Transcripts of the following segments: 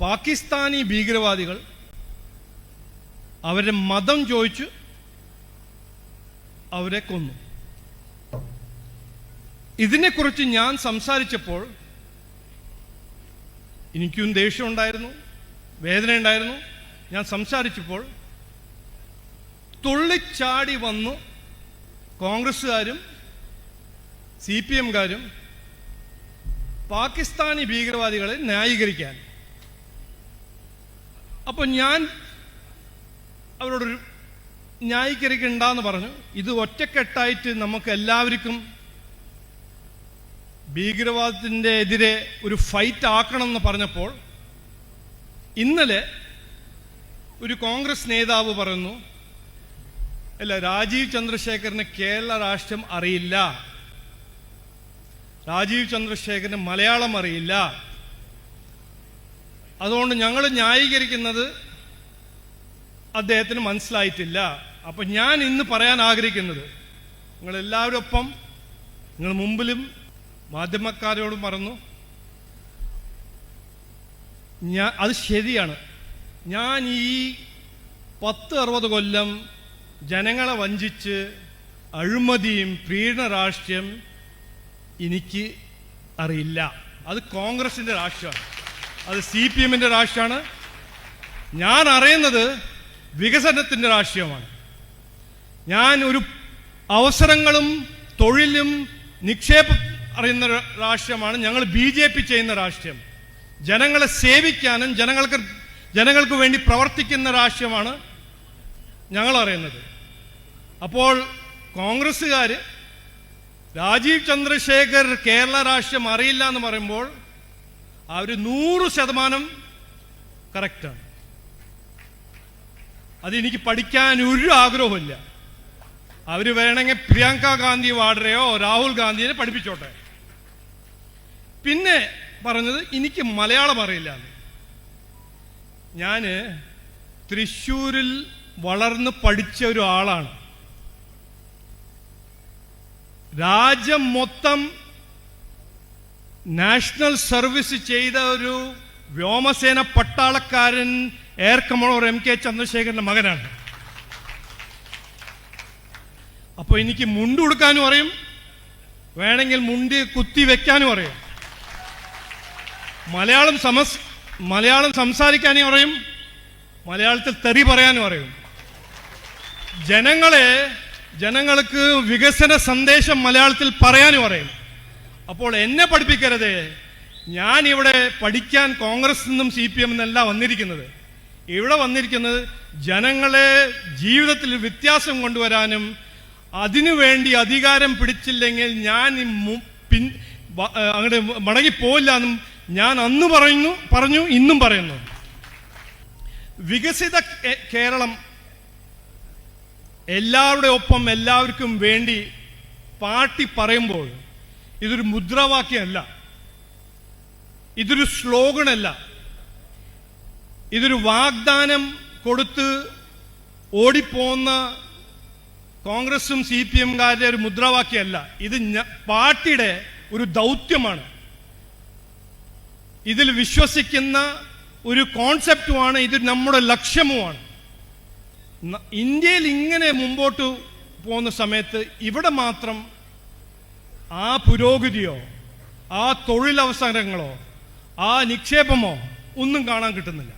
പാകിസ്ഥാനി ഭീകരവാദികൾ അവരുടെ മതം ചോദിച്ച് അവരെ കൊന്നു. ഇതിനെക്കുറിച്ച് ഞാൻ സംസാരിച്ചപ്പോൾ എനിക്കും ദേഷ്യമുണ്ടായിരുന്നു വേദന ഉണ്ടായിരുന്നു. ഞാൻ സംസാരിച്ചപ്പോൾ തുള്ളിച്ചാടി വന്നു കോൺഗ്രസ്സുകാരും സി പി എംകാരും പാകിസ്ഥാനി ഭീകരവാദികളെ ന്യായീകരിക്കാൻ. അപ്പോൾ ഞാൻ അവരോടൊരു ന്യായീകരിക്കണ്ടെന്ന് പറഞ്ഞു. ഇത് ഒറ്റക്കെട്ടായിട്ട് നമുക്ക് എല്ലാവർക്കും ഭീകരവാദത്തിന്റെ എതിരെ ഒരു ഫൈറ്റ് ആക്കണം എന്ന് പറഞ്ഞപ്പോൾ ഇന്നലെ ഒരു കോൺഗ്രസ് നേതാവ് പറയുന്നു അല്ല രാജീവ് ചന്ദ്രശേഖരന് കേരള രാഷ്ട്രം അറിയില്ല. രാജീവ് ചന്ദ്രശേഖരന് മലയാളം അറിയില്ല. അതുകൊണ്ട് ഞങ്ങൾ ന്യായീകരിക്കുന്നത് അദ്ദേഹത്തിന് മനസ്സിലായിട്ടില്ല. അപ്പൊ ഞാൻ ഇന്ന് പറയാൻ ആഗ്രഹിക്കുന്നത് നിങ്ങൾ എല്ലാവരും ഒപ്പം നിങ്ങൾ മുമ്പിലും മാധ്യമക്കാരോടും പറഞ്ഞു ഞാൻ അത് ശരിയാണ്. ഞാൻ ഈ പത്ത് അറുപത് കൊല്ലം ജനങ്ങളെ വഞ്ചിച്ച് അഴിമതിയും പീഡന രാഷ്ട്രീയം എനിക്ക് അറിയില്ല. അത് കോൺഗ്രസിന്റെ രാഷ്ട്രമാണ് അത് സി പി എമ്മിന്റെ രാഷ്ട്രമാണ്. ഞാൻ അറിയുന്നത് വികസനത്തിന്റെ രാഷ്ട്രീയമാണ്. ഞാൻ ഒരു അവസരങ്ങളും തൊഴിലും നിക്ഷേപം അറിയുന്ന രാഷ്ട്രീയമാണ്. ഞങ്ങൾ ബി ജെ പി ചെയ്യുന്ന രാഷ്ട്രീയം. ജനങ്ങളെ സേവിക്കാനും ജനങ്ങൾക്ക് ജനങ്ങൾക്ക് വേണ്ടി പ്രവർത്തിക്കുന്ന രാഷ്ട്രീയമാണ് ഞങ്ങൾ അറിയുന്നത്. അപ്പോൾ കോൺഗ്രസ്സുകാർ രാജീവ് ചന്ദ്രശേഖർ കേരള രാഷ്ട്രീയം അറിയില്ല എന്ന് പറയുമ്പോൾ അവർ നൂറ് ശതമാനം കറക്റ്റാണ്. അതെനിക്ക് പഠിക്കാൻ ഒരു ആഗ്രഹമില്ല അവർ വേണമെങ്കിൽ പ്രിയങ്ക ഗാന്ധി വാഡ്രയോ രാഹുൽ ഗാന്ധിയെ പഠിപ്പിച്ചോട്ടെ. പിന്നെ പറഞ്ഞത് എനിക്ക് മലയാളം അറിയില്ല ഞാൻ തൃശ്ശൂരിൽ വളർന്ന് പഠിച്ച ഒരു ആളാണ്. രാജ്യം മൊത്തം നാഷണൽ സർവീസ് ചെയ്ത ഒരു വ്യോമസേന പട്ടാളക്കാരൻ എയർ കമോഡോർ എം കെ ചന്ദ്രശേഖരന്റെ മകനാണ്. അപ്പോൾ എനിക്ക് മുണ്ട് കൊടുക്കാനും അറിയും. വേണമെങ്കിൽ മുണ്ട് കുത്തി വെക്കാനും അറിയും. മലയാളം സമസ് മലയാളം സംസാരിക്കാനും അറിയും. മലയാളത്തിൽ തെറി പറയാനും അറിയും. ജനങ്ങളെ ജനങ്ങൾക്ക് വികസന സന്ദേശം മലയാളത്തിൽ പറയാനും അറിയും. അപ്പോൾ എന്നെ പഠിപ്പിക്കരുത്. ഞാൻ ഇവിടെ പഠിക്കാൻ കോൺഗ്രസ് നിന്നും സി പി എം എന്നല്ല വന്നിരിക്കുന്നത്. ഇവിടെ വന്നിരിക്കുന്നത് ജനങ്ങളെ ജീവിതത്തിൽ വ്യത്യാസം കൊണ്ടുവരാനും അതിനുവേണ്ടി അധികാരം പിടിച്ചില്ലെങ്കിൽ ഞാൻ പിൻ അങ്ങോട്ട് മടങ്ങിപ്പോയില്ല എന്നും ഞാൻ അന്ന് പറയുന്നു പറഞ്ഞു ഇന്നും പറയുന്നു. വികസിത കേരളം എല്ലാവരുടെ ഒപ്പം എല്ലാവർക്കും വേണ്ടി പാർട്ടി പറയുമ്പോൾ ഇതൊരു മുദ്രാവാക്യമല്ല. ഇതൊരു സ്ലോഗണല്ല. ഇതൊരു വാഗ്ദാനം കൊടുത്ത് ഓടിപ്പോന്ന കോൺഗ്രസും സി പി എംകാരുടെ ഒരു മുദ്രാവാക്യമല്ല. ഇത് പാർട്ടിയുടെ ഒരു ദൗത്യമാണ്. ഇതിൽ വിശ്വസിക്കുന്ന ഒരു കോൺസെപ്റ്റുമാണ് ഇത് നമ്മുടെ ലക്ഷ്യവുമാണ് ഇന്ത്യയിൽ ഇങ്ങനെ മുമ്പോട്ട് പോകുന്ന സമയത്ത് ഇവിടെ മാത്രം ആ പുരോഗതിയോ ആ തൊഴിലവസരങ്ങളോ ആ നിക്ഷേപമോ ഒന്നും കാണാൻ കിട്ടുന്നില്ല.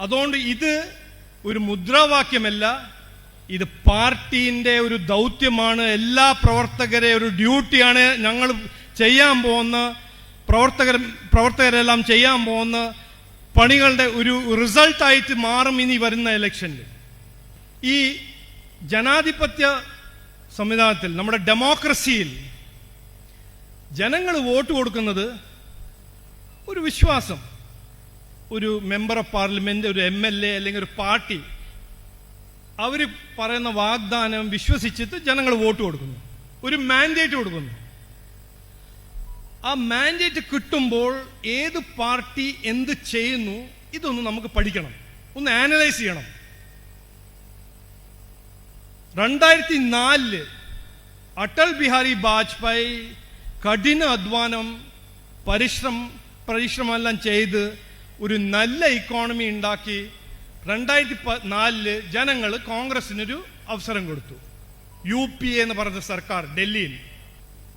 അതുകൊണ്ട് ഇത് ഒരു മുദ്രാവാക്യമല്ല ഇത് പാർട്ടീന്റെ ഒരു ദൗത്യമാണ് എല്ലാ പ്രവർത്തകരെ ഒരു ഡ്യൂട്ടിയാണ് ഞങ്ങൾ ചെയ്യാൻ പോകുന്ന പ്രവർത്തകർ പ്രവർത്തകരെല്ലാം ചെയ്യാൻ പോകുന്ന പണികളുടെ ഒരു റിസൾട്ടായിട്ട് മാറും ഇനി വരുന്ന ഇലക്ഷനിൽ. ഈ ജനാധിപത്യ സംവിധാനത്തിൽ നമ്മുടെ ഡെമോക്രസിയിൽ ജനങ്ങൾ വോട്ട് കൊടുക്കുന്നത് ഒരു വിശ്വാസം ഒരു മെമ്പർ ഓഫ് പാർലമെന്റ് ഒരു എം എൽ എ അല്ലെങ്കിൽ ഒരു പാർട്ടി അവർ പറയുന്ന വാഗ്ദാനം വിശ്വസിച്ചിട്ട് ജനങ്ങൾ വോട്ട് കൊടുക്കുന്നു ഒരു മാൻഡേറ്റ് കൊടുക്കുന്നു. ആ മാൻഡേറ്റ് കിട്ടുമ്പോൾ ഏത് പാർട്ടി എന്ത് ചെയ്യുന്നു ഇതൊന്ന് നമുക്ക് പഠിക്കണം ഒന്ന് ആനലൈസ് ചെയ്യണം. രണ്ടായിരത്തി നാലിൽ അടൽ ബിഹാരി വാജ്പേയി കഠിന അധ്വാനം പരിശ്രമം പരിശ്രമമെല്ലാം ചെയ്ത് ഒരു നല്ല ഇക്കോണമി ഉണ്ടാക്കി രണ്ടായിരത്തി നാലിൽ ജനങ്ങൾ കോൺഗ്രസിനൊരു അവസരം കൊടുത്തു. യു പി എ എന്ന് പറഞ്ഞ സർക്കാർ ഡൽഹിയിൽ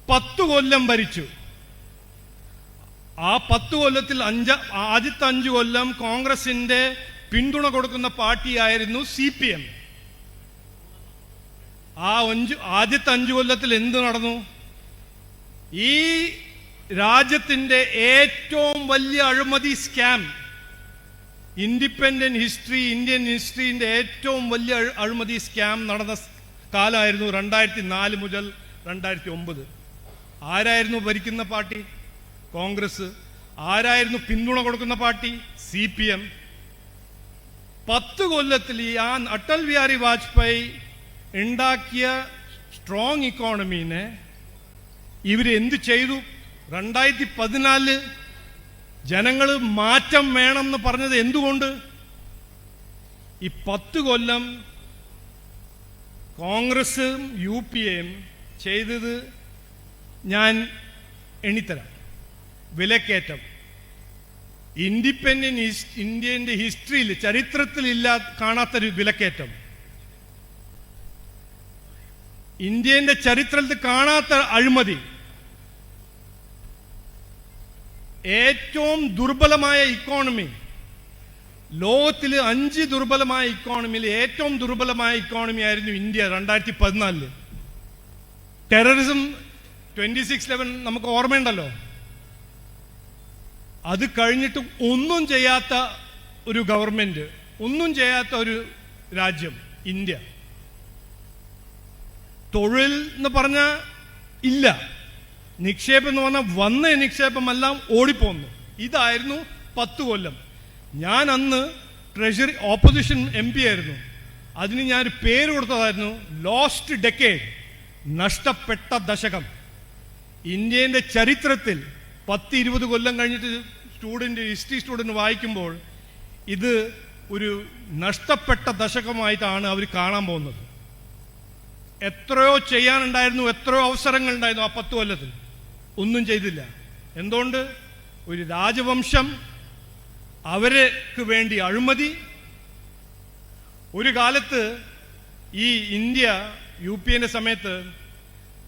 പത്തു കൊല്ലം ഭരിച്ചു. ആ പത്ത് കൊല്ലത്തിൽ അഞ്ച ആദ്യത്തെ അഞ്ചു കൊല്ലം കോൺഗ്രസിന്റെ പിന്തുണ കൊടുക്കുന്ന പാർട്ടിയായിരുന്നു സി പി എം. ആ അഞ്ച് ആദ്യത്തെ അഞ്ചു കൊല്ലത്തിൽ എന്ത് നടന്നു? ഈ രാജ്യത്തിന്റെ ഏറ്റവും വലിയ അഴിമതി സ്കാം ഇൻഡിപെൻഡന്റ് ഹിസ്റ്ററി ഇന്ത്യൻ ഹിസ്റ്ററിന്റെ ഏറ്റവും വലിയ അഴി- അഴിമതി സ്കാം നടന്ന കാലമായിരുന്നു രണ്ടായിരത്തി നാല് മുതൽ രണ്ടായിരത്തി ഒമ്പത് ആരായിരുന്നു ഭരിക്കുന്ന പാർട്ടി കോൺഗ്രസ് ആരായിരുന്നു പിന്തുണ കൊടുക്കുന്ന പാർട്ടി സി പി എം പത്ത് കൊല്ലത്തിൽ ഈ ആ അടൽ ബിഹാരി വാജ്പേയി ഉണ്ടാക്കിയ സ്ട്രോങ് ഇക്കോണമീനെ ഇവർ എന്ത് ചെയ്തു? രണ്ടായിരത്തി പതിനാലിൽ ജനങ്ങൾ മാറ്റം വേണമെന്ന് പറഞ്ഞത് എന്തുകൊണ്ട്? ഈ പത്ത് കൊല്ലം കോൺഗ്രസും യു പി എയും ചെയ്തത് ഞാൻ എണ്ണിത്തരാം. വിലക്കയറ്റം. ഇൻഡിപെൻഡൻ ഇന്ത്യന്റെ ഹിസ്റ്ററിയിൽ ചരിത്രത്തിൽ ഇല്ലാ കാണാത്തൊരു വിലക്കയറ്റം. ഇന്ത്യന്റെ ചരിത്രത്തിൽ കാണാത്ത അഴിമതി. ഏറ്റവും ദുർബലമായ ഇക്കോണമി ലോകത്തിൽ അഞ്ച് ദുർബലമായ ഇക്കോണമിയിൽ ഏറ്റവും ദുർബലമായ ഇക്കോണമി ആയിരുന്നു ഇന്ത്യ രണ്ടായിരത്തി പതിനാലിൽ ടെററിസം ട്വന്റി സിക്സ് ലെവൻ നമുക്ക് ഓർമ്മയുണ്ടല്ലോ. അത് കഴിഞ്ഞിട്ട് ഒന്നും ചെയ്യാത്ത ഒരു ഗവൺമെന്റ് ഒന്നും ചെയ്യാത്ത ഒരു രാജ്യം ഇന്ത്യ. തൊഴിൽ എന്ന് പറഞ്ഞ ഇല്ല. നിക്ഷേപം എന്ന് പറഞ്ഞാൽ വന്ന നിക്ഷേപമെല്ലാം ഓടിപ്പോന്നു. ഇതായിരുന്നു പത്ത് കൊല്ലം. ഞാൻ അന്ന് ട്രഷറി ഓപ്പോസിഷൻ എം പി ആയിരുന്നു. അതിന് ഞാൻ ഒരു പേര് കൊടുത്തതായിരുന്നു ലോസ്റ്റ് ഡെക്കേഡ് നഷ്ടപ്പെട്ട ദശകം. ഇന്ത്യന്റെ ചരിത്രത്തിൽ പത്ത് ഇരുപത് കൊല്ലം കഴിഞ്ഞിട്ട് സ്റ്റുഡന്റ് ഹിസ്റ്ററി സ്റ്റുഡന്റ് വായിക്കുമ്പോൾ ഇത് ഒരു നഷ്ടപ്പെട്ട ദശകമായിട്ടാണ് അവർ കാണാൻ പോകുന്നത്. എത്രയോ ചെയ്യാനുണ്ടായിരുന്നു എത്രയോ അവസരങ്ങൾ ഉണ്ടായിരുന്നു ആ പത്ത് കൊല്ലത്തിൽ. ഒന്നും ചെയ്തില്ല. എന്തുകൊണ്ട്? ഒരു രാജവംശം അവർക്ക് വേണ്ടി അഴിമതി. ഒരു കാലത്ത് ഈ ഇന്ത്യ യു പി എന്റെ സമയത്ത്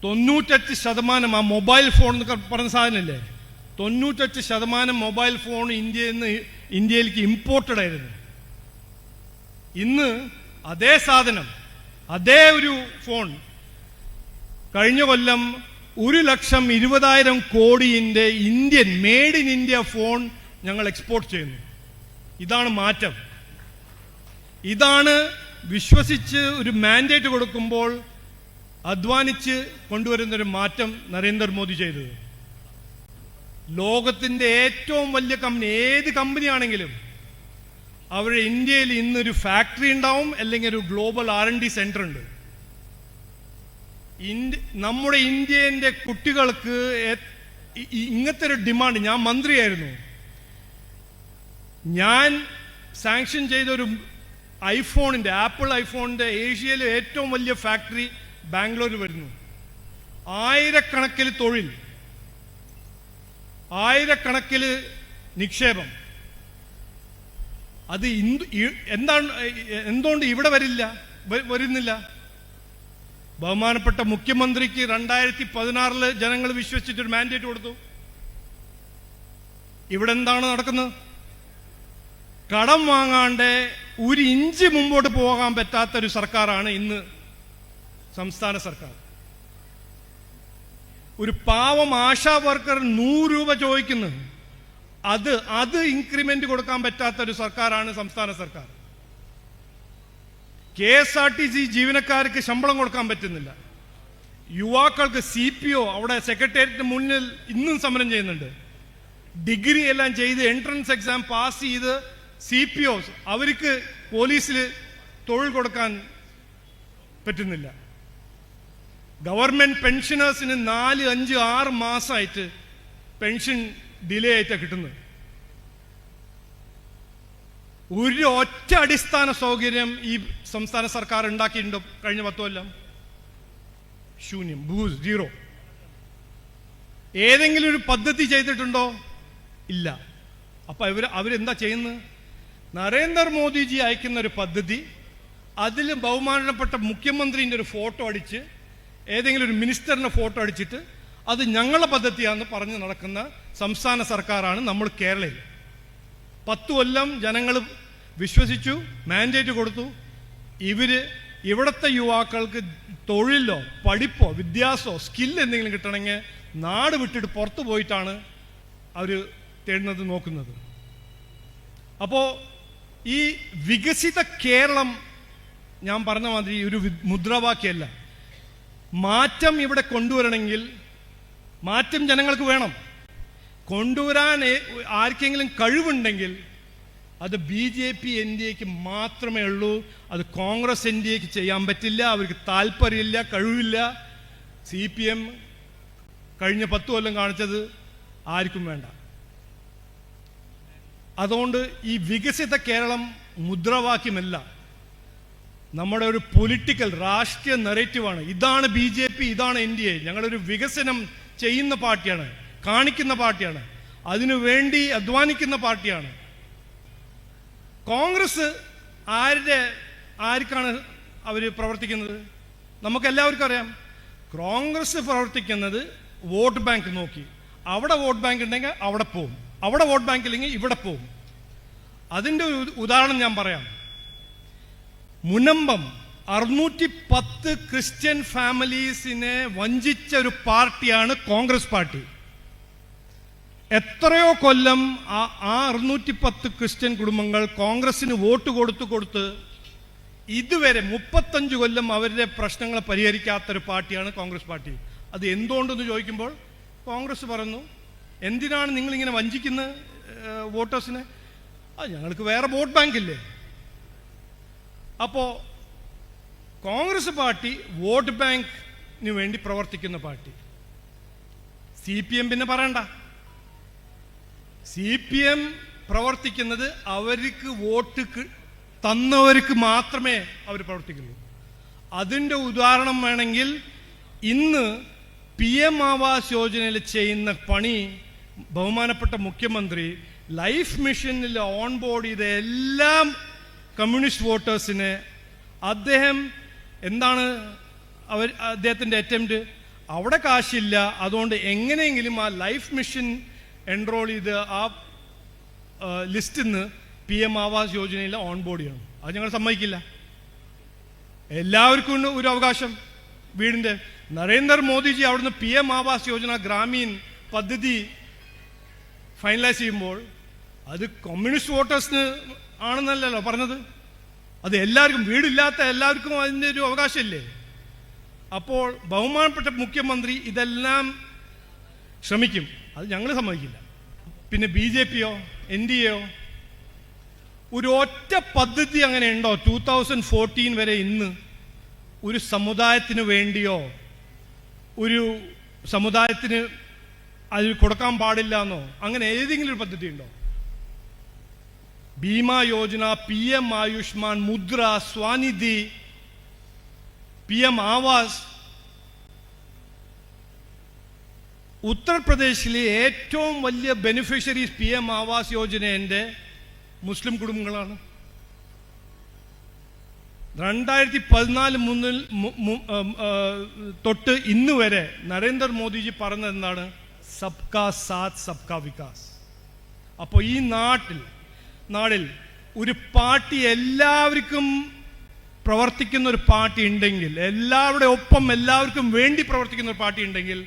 തൊണ്ണൂറ്റെട്ട് ശതമാനം ആ മൊബൈൽ ഫോൺ എന്നൊക്കെ പറഞ്ഞ സാധനമല്ലേ? തൊണ്ണൂറ്റെട്ട് ശതമാനം മൊബൈൽ ഫോൺ ഇന്ത്യയിൽ നിന്ന് ഇന്ത്യയിലേക്ക് ഇമ്പോർട്ടഡ് ആയിരുന്നു. ഇന്ന് അതേ സാധനം അതേ ഒരു ഫോൺ കഴിഞ്ഞ കൊല്ലം ഒരു ലക്ഷം ഇരുപതായിരം കോടിയിന്റെ Indian made in India phone ഞങ്ങൾ എക്സ്പോർട്ട് ചെയ്യുന്നു. ഇതാണ് മാറ്റം. ഇതാണ് വിശ്വസിച്ച് ഒരു മാൻഡേറ്റ് കൊടുക്കുമ്പോൾ അധ്വാനിച്ച് കൊണ്ടുവരുന്നൊരു മാറ്റം നരേന്ദ്രമോദി ചെയ്തത്. ലോകത്തിന്റെ ഏറ്റവും വലിയ കമ്പനി ഏത് കമ്പനിയാണെങ്കിലും അവർ ഇന്ത്യയിൽ ഇന്നൊരു ഫാക്ടറി ഉണ്ടാവും അല്ലെങ്കിൽ ഒരു global R and D centre ഉണ്ട്. നമ്മുടെ ഇന്ത്യന്റെ കുട്ടികൾക്ക് ഇങ്ങനത്തെ ഒരു ഡിമാൻഡ് ഞാൻ മന്ത്രിയായിരുന്നു. ഞാൻ സാങ്ഷൻ ചെയ്ത ഒരു ഐഫോണിന്റെ ആപ്പിൾ ഐഫോണിന്റെ ഏഷ്യയിലെ ഏറ്റവും വലിയ ഫാക്ടറി ബാംഗ്ലൂരിൽ വരുന്നു. ആയിരക്കണക്കിന് തൊഴിൽ ആയിരക്കണക്കിന് നിക്ഷേപം. അത് എന്താണ് എന്തുകൊണ്ട് ഇവിടെ വരില്ല? വരുന്നില്ല? ബഹുമാനപ്പെട്ട മുഖ്യമന്ത്രിക്ക് രണ്ടായിരത്തി പതിനാറിൽ ജനങ്ങൾ വിശ്വസിച്ചിട്ടൊരു മാൻഡേറ്റ് കൊടുത്തു. ഇവിടെ എന്താണ് നടക്കുന്നത്? കടം വാങ്ങാണ്ട് ഒരു ഇഞ്ച് മുമ്പോട്ട് പോകാൻ പറ്റാത്ത ഒരു സർക്കാരാണ് ഇന്ന് സംസ്ഥാന സർക്കാർ. ഒരു പാവം ആശാ വർക്കർ നൂറ് രൂപ ചോദിക്കുന്നു. അത് അത് ഇൻക്രിമെന്റ് കൊടുക്കാൻ പറ്റാത്ത ഒരു സർക്കാരാണ് സംസ്ഥാന സർക്കാർ. K S R T C ജീവനക്കാർക്ക് ശമ്പളം കൊടുക്കാൻ പറ്റുന്നില്ല. യുവാക്കൾക്ക് സി പി ഒ അവിടെ സെക്രട്ടേറിയറ്റിന് മുന്നിൽ ഇന്നും സമരം ചെയ്യുന്നുണ്ട്. ഡിഗ്രി എല്ലാം ചെയ്ത് എൻട്രൻസ് എക്സാം പാസ് ചെയ്ത് സി പി ഒ അവർക്ക് പോലീസിൽ തൊഴിൽ കൊടുക്കാൻ പറ്റുന്നില്ല. ഗവൺമെന്റ് പെൻഷനേഴ്സിന് നാല് അഞ്ച് ആറ് മാസമായിട്ട് പെൻഷൻ ഡിലേ ആയിട്ടാണ് കിട്ടുന്നത്. ഒരു ഒറ്റ അടിസ്ഥാന സൗകര്യം ഈ സംസ്ഥാന സർക്കാർ ഉണ്ടാക്കിയിട്ടുണ്ടോ കഴിഞ്ഞ പത്തു കൊല്ലം. ശൂന്യം ഭൂ സീറോ. ഏതെങ്കിലും ഒരു പദ്ധതി ചെയ്തിട്ടുണ്ടോ? ഇല്ല. അപ്പൊ ഇവർ അവരെന്താ ചെയ്യുന്നത്? നരേന്ദ്രമോദിജി അയക്കുന്ന ഒരു പദ്ധതി അതിൽ ബഹുമാനപ്പെട്ട മുഖ്യമന്ത്രിന്റെ ഒരു ഫോട്ടോ അടിച്ച് ഏതെങ്കിലും ഒരു മിനിസ്റ്ററിന്റെ ഫോട്ടോ അടിച്ചിട്ട് അത് ഞങ്ങളുടെ പദ്ധതിയാണെന്ന് പറഞ്ഞ് നടക്കുന്ന സംസ്ഥാന സർക്കാരാണ് നമ്മൾ കേരളയിൽ. പത്ത് കൊല്ലം ജനങ്ങൾ വിശ്വസിച്ചു മാൻഡേറ്റ് കൊടുത്തു. ഇവർ ഇവിടുത്തെ യുവാക്കൾക്ക് തൊഴിലോ പഠിപ്പോ വിദ്യാസോ സ്കിൽ എന്തെങ്കിലും കിട്ടണമെങ്കിൽ നാട് വിട്ടിട്ട് പുറത്തു പോയിട്ടാണ് അവർ തേടുന്നത് നോക്കുന്നത്. അപ്പോൾ ഈ വികസിത കേരളം ഞാൻ പറഞ്ഞ മാതിരി ഒരു മുദ്രാവാക്യമല്ല. മാറ്റം ഇവിടെ കൊണ്ടുവരണമെങ്കിൽ മാറ്റം ജനങ്ങൾക്ക് വേണം. കൊണ്ടുവരാൻ ആർക്കെങ്കിലും കഴിവുണ്ടെങ്കിൽ അത് B J P N D എക്ക് മാത്രമേ ഉള്ളൂ. അത് കോൺഗ്രസ് എൻ ഡി എക്ക് ചെയ്യാൻ പറ്റില്ല. അവർക്ക് താല്പര്യമില്ല കഴിവില്ല. സി പി എം കഴിഞ്ഞ പത്ത് കൊല്ലം കാണിച്ചത് ആർക്കും വേണ്ട. അതുകൊണ്ട് ഈ വികസിത കേരളം മുദ്രാവാക്യമല്ല. നമ്മുടെ ഒരു പൊളിറ്റിക്കൽ രാഷ്ട്രീയ നെറേറ്റീവാണ്. ഇതാണ് ബി ജെ പി ഇതാണ് എൻ ഡി എ. ഞങ്ങളൊരു വികസനം ചെയ്യുന്ന പാർട്ടിയാണ്. കാണിക്കുന്ന പാർട്ടിയാണ്. അതിനു വേണ്ടി അധ്വാനിക്കുന്ന പാർട്ടിയാണ്. കോൺഗ്രസ് ആരുടെ ആർക്കാണ് അവർ പ്രവർത്തിക്കുന്നത്? നമുക്കെല്ലാവർക്കും അറിയാം. കോൺഗ്രസ് പ്രവർത്തിക്കുന്നത് വോട്ട് ബാങ്ക് നോക്കി. അവിടെ വോട്ട് ബാങ്ക് ഉണ്ടെങ്കിൽ അവിടെ പോവും. അവിടെ വോട്ട് ബാങ്ക് ഇല്ലെങ്കിൽ ഇവിടെ പോവും. അതിന്റെ ഒരു ഉദാഹരണം ഞാൻ പറയാം. മുനമ്പം അറുന്നൂറ്റി പത്ത് ക്രിസ്ത്യൻ ഫാമിലീസിനെ വഞ്ചിച്ച ഒരു പാർട്ടിയാണ് കോൺഗ്രസ് പാർട്ടി. എത്രയോ കൊല്ലം ആ ആ അറുന്നൂറ്റി പത്ത് ക്രിസ്ത്യൻ കുടുംബങ്ങൾ കോൺഗ്രസിന് വോട്ട് കൊടുത്തു കൊടുത്ത് ഇതുവരെ മുപ്പത്തഞ്ച് കൊല്ലം അവരുടെ പ്രശ്നങ്ങൾ പരിഹരിക്കാത്തൊരു പാർട്ടിയാണ് കോൺഗ്രസ് പാർട്ടി. അത് എന്തുകൊണ്ടെന്ന് ചോദിക്കുമ്പോൾ കോൺഗ്രസ് പറഞ്ഞു എന്തിനാണ് നിങ്ങളിങ്ങനെ വഞ്ചിക്കുന്ന വോട്ടേഴ്സിനെ? ആ ഞങ്ങൾക്ക് വേറെ വോട്ട് ബാങ്ക് ഇല്ലേ അപ്പോൾ കോൺഗ്രസ് പാർട്ടി വോട്ട് ബാങ്കിന് വേണ്ടി പ്രവർത്തിക്കുന്ന പാർട്ടി. സി പി എം പിന്നെ പറയണ്ട. സി പി എം പ്രവർത്തിക്കുന്നത് അവർക്ക് വോട്ട് തന്നവർക്ക് മാത്രമേ അവർ പ്രവർത്തിക്കുള്ളൂ. അതിന്റെ ഉദാഹരണം വേണമെങ്കിൽ ഇന്ന് പി എം ആവാസ് യോജനയിൽ ചെയ്യുന്ന പണി ബഹുമാനപ്പെട്ട മുഖ്യമന്ത്രി ലൈഫ് മിഷനിൽ ഓൺ ബോർഡ് ചെയ്ത എല്ലാം കമ്മ്യൂണിസ്റ്റ് വോട്ടേഴ്സിനെ അദ്ദേഹം എന്താണ് അവർ അദ്ദേഹത്തിന്റെ അറ്റംപ്റ്റ് അവിടെ കാശില്ല. അതുകൊണ്ട് എങ്ങനെയെങ്കിലും ആ ലൈഫ് മിഷൻ എൻറോൾ ചെയ്ത് ആ ലിസ്റ്റിൽ നിന്ന് പി എം ആവാസ് യോജനയിൽ ഓൺ ബോർഡ് ചെയ്യണം അത് ഞങ്ങൾ സമ്മതിക്കില്ല. എല്ലാവർക്കും ഒരു അവകാശം. വീടിന്റെ നരേന്ദ്രമോദിജി അവിടുന്ന് പി എം ആവാസ് യോജന ഗ്രാമീൺ പദ്ധതി ഫൈനലൈസ് ചെയ്യുമ്പോൾ അത് കമ്മ്യൂണിസ്റ്റ് വോട്ടേഴ്സിന് ആണെന്നല്ലല്ലോ പറഞ്ഞത്? അത് എല്ലാവർക്കും വീടില്ലാത്ത എല്ലാവർക്കും അതിന്റെ ഒരു അവകാശമില്ലേ? അപ്പോൾ ബഹുമാനപ്പെട്ട മുഖ്യമന്ത്രി ഇതെല്ലാം ശ്രമിക്കും. അത് ഞങ്ങൾ സമ്മതിക്കില്ല. പിന്നെ ബി ജെ പിയോ എൻ ഡി എയോ ഒരു ഒറ്റ പദ്ധതി അങ്ങനെ ഉണ്ടോ? ടൂ തൗസൻഡ് ഫോർട്ടീൻ വരെ ഇന്ന് ഒരു സമുദായത്തിന് വേണ്ടിയോ ഒരു സമുദായത്തിന് അതിൽ കൊടുക്കാൻ പാടില്ല എന്നോ അങ്ങനെ ഏതെങ്കിലും ഒരു പദ്ധതി ഉണ്ടോ? Bhima Yojana P M Ayushman Mudra Svanidhi P M Awas ഉത്തർപ്രദേശിലെ ഏറ്റവും വലിയ ബെനിഫിഷ്യറീസ് പി എം ആവാസ് യോജനയുടെ മുസ്ലിം കുടുംബങ്ങളാണ്. രണ്ടായിരത്തി പതിനാല് മുന്നിൽ തൊട്ട് ഇന്ന് വരെ നരേന്ദ്രമോദിജി പറഞ്ഞത് എന്താണ്? സബ്കാ സാത്ത് സബ്കാ വികാസ്. അപ്പോൾ ഈ നാട്ടിൽ നാടിൽ ഒരു പാർട്ടി എല്ലാവർക്കും പ്രവർത്തിക്കുന്ന ഒരു പാർട്ടി ഉണ്ടെങ്കിൽ എല്ലാവരുടെ ഒപ്പം എല്ലാവർക്കും വേണ്ടി പ്രവർത്തിക്കുന്ന ഒരു പാർട്ടി ഉണ്ടെങ്കിൽ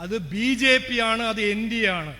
അത് ബി ജെ പി ആണ് അത് എൻ ഡി എ ആണ്.